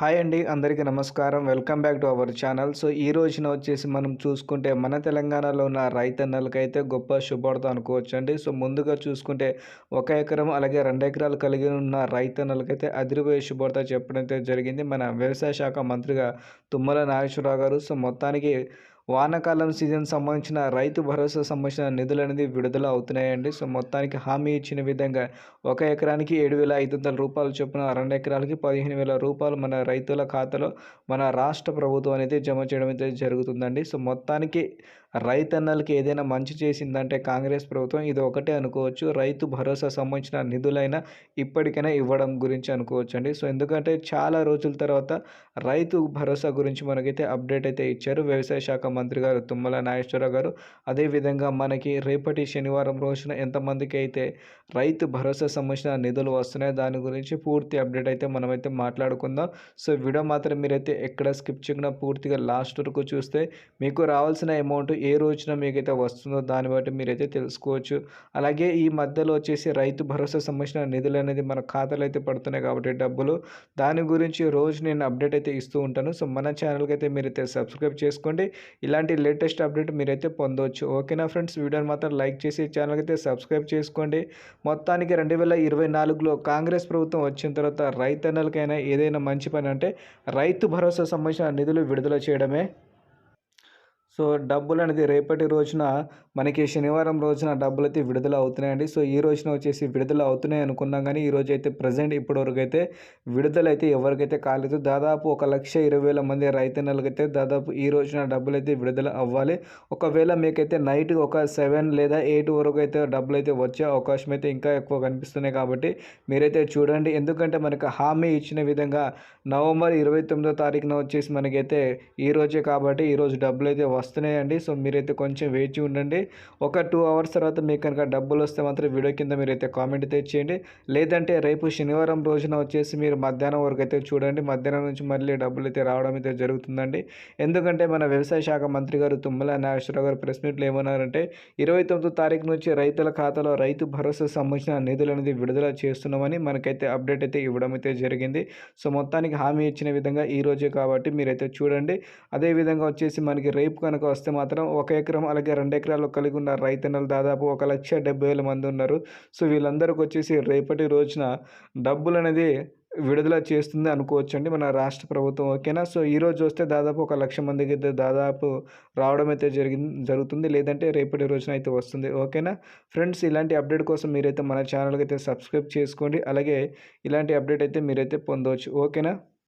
Hi అండి అందరికీ నమస్కారం. Welcome back to our channel. So ఈ రోజున వచ్చేసి మనం చూసుకుంటే మన తెలంగాణలో ఉన్న రైతన్నలకైతే గొప్ప శుభార్త అనుకోవచ్చు అండి సో ముందుగా చూసుకుంటే ఒక ఎకరం అలాగే రెండు ఎకరాలు కలిగి ఉన్న రైతన్నలకైతే అదిరిపోయే శుభార్త చెప్పడం జరిగింది. మన వ్యవసాయ శాఖ మంత్రిగా తుమ్మల నాగేశ్వరరావు గారు. సో మొత్తానికి వానాకాలం సీజన్ సంబంధించిన రైతు భరోసా సంబంధించిన నిధులు అనేది విడుదల అవుతున్నాయండి. సో మొత్తానికి హామీ ఇచ్చిన విధంగా ఒక ఎకరానికి ఏడు వేల ఐదు వందల రూపాయలు చొప్పున రెండు ఎకరాలకి పదిహేను వేల రూపాయలు మన రైతుల ఖాతాలో మన రాష్ట్ర ప్రభుత్వం అనేది జమ చేయడం అయితే జరుగుతుందండి. సో మొత్తానికి రైతన్నలకి ఏదైనా మంచి చేసిందంటే కాంగ్రెస్ ప్రభుత్వం ఇది ఒకటే అనుకోవచ్చు. రైతు భరోసా సంబంధించిన నిధులైనా ఇప్పటికైనా ఇవ్వడం గురించి అనుకోవచ్చు అండి సో ఎందుకంటే చాలా రోజుల తర్వాత రైతు భరోసా గురించి మనకైతే అప్డేట్ అయితే ఇచ్చారు. వ్యవసాయ శాఖ మంత్రి గారు తుమ్మల నాగేశ్వరరావు గారు. అదేవిధంగా మనకి రేపటి శనివారం రోజున ఎంతమందికి అయితే రైతు భరోసా సంబంధించిన నిధులు వస్తున్నాయి దాని గురించి పూర్తి అప్డేట్ అయితే మనమైతే మాట్లాడుకుందాం. సో వీడియో మాత్రం మీరైతే ఎక్కడ స్కిప్ చేయకుండా పూర్తిగా లాస్ట్ వరకు చూస్తే మీకు రావాల్సిన అమౌంట్ ఏ రోజున మీకైతే వస్తుందో దాన్ని బట్టి మీరైతే తెలుసుకోవచ్చు. అలాగే ఈ మధ్యలో వచ్చేసి రైతు భరోసా సంబంధించిన నిధులు అనేది మన ఖాతాలో అయితే పడుతున్నాయి కాబట్టి డబ్బులు. దాని గురించి రోజు నేను అప్డేట్ అయితే ఇస్తూ ఉంటాను. సో మన ఛానల్కి అయితే మీరైతే సబ్స్క్రైబ్ చేసుకోండి. ఇలాంటి లేటెస్ట్ అప్డేట్ మీరైతే పొందవచ్చు ఓకేనా ఫ్రెండ్స్? వీడియోని మాత్రం లైక్ చేసి ఛానల్కి అయితే సబ్స్క్రైబ్ చేసుకోండి. మొత్తానికి రెండు వేల ఇరవై నాలుగులో కాంగ్రెస్ ప్రభుత్వం వచ్చిన తర్వాత రైతన్నలకైనా ఏదైనా మంచి పని అంటే రైతు భరోసా సంబంధించిన నిధులు విడుదల చేయడమే సో డబ్బులు అనేది రేపటి రోజున మనకి శనివారం రోజున డబ్బులు అయితే విడుదల అవుతున్నాయండి. సో ఈ రోజున వచ్చేసి విడుదల అవుతున్నాయి అనుకున్నాం కానీ ఈ రోజు అయితే ప్రజెంట్ ఇప్పటివరకు అయితే విడుదల అయితే ఎవరికైతే కాలేదు. దాదాపు ఒక లక్ష ఇరవై వేల మంది రైతన్నలకైతే దాదాపు ఈ రోజున డబ్బులు అయితే విడుదల అవ్వాలి. ఒకవేళ మీకైతే నైట్ ఒక సెవెన్ లేదా ఎయిట్ వరకు అయితే డబ్బులు అయితే వచ్చే అవకాశం అయితే ఇంకా ఎక్కువ కనిపిస్తున్నాయి కాబట్టి మీరైతే చూడండి. ఎందుకంటే మనకు హామీ ఇచ్చిన విధంగా నవంబర్ ఇరవై తొమ్మిదో తారీఖున వచ్చేసి మనకైతే ఈ రోజే కాబట్టి ఈరోజు డబ్బులు అయితే వస్తున్నాయండి. సో మీరైతే కొంచెం వేచి ఉండండి. ఒక టూ అవర్స్ తర్వాత మీకు కనుక డబ్బులు వస్తే మాత్రం వీడియో కింద మీరైతే కామెంట్ అయితే చేయండి. లేదంటే రేపు శనివారం రోజున వచ్చేసి మీరు మధ్యాహ్నం వరకు అయితే చూడండి. మధ్యాహ్నం నుంచి మళ్ళీ డబ్బులు అయితే రావడం అయితే జరుగుతుందండి. ఎందుకంటే మన వ్యవసాయ శాఖ మంత్రి గారు తుమ్మల నాగేశ్వరరావు గారు ప్రెస్ మీట్లో ఏమన్నారంటే ఇరవై తొమ్మిదో తారీఖు నుంచి రైతుల ఖాతాలో రైతు భరోసా సంబంధించిన నిధులు అనేది విడుదల చేస్తున్నామని మనకైతే అప్డేట్ అయితే ఇవ్వడం అయితే జరిగింది. సో మొత్తానికి హామీ ఇచ్చిన విధంగా ఈ రోజే కాబట్టి మీరైతే చూడండి. అదేవిధంగా వచ్చేసి మనకి రేపు కనుక వస్తే మాత్రం ఒక ఎకరం అలాగే రెండు ఎకరాలు కలిగి ఉన్న రైతన్నలు దాదాపు ఒక లక్ష డెబ్బై వేల మంది ఉన్నారు. సో వీళ్ళందరికీ వచ్చేసి రేపటి రోజున డబ్బులు అనేది విడుదల చేస్తుంది అనుకోవచ్చు అండి మన రాష్ట్ర ప్రభుత్వం. ఓకేనా? సో ఈరోజు వస్తే దాదాపు ఒక లక్ష మందికి అయితే దాదాపు రావడం అయితే జరిగింది జరుగుతుంది. లేదంటే రేపటి రోజున అయితే వస్తుంది. ఓకేనా? ఫ్రెండ్స్ ఇలాంటి అప్డేట్ కోసం మీరైతే మన ఛానల్కి అయితే సబ్స్క్రైబ్ చేసుకోండి. అలాగే ఇలాంటి అప్డేట్ అయితే మీరైతే పొందవచ్చు. ఓకేనా?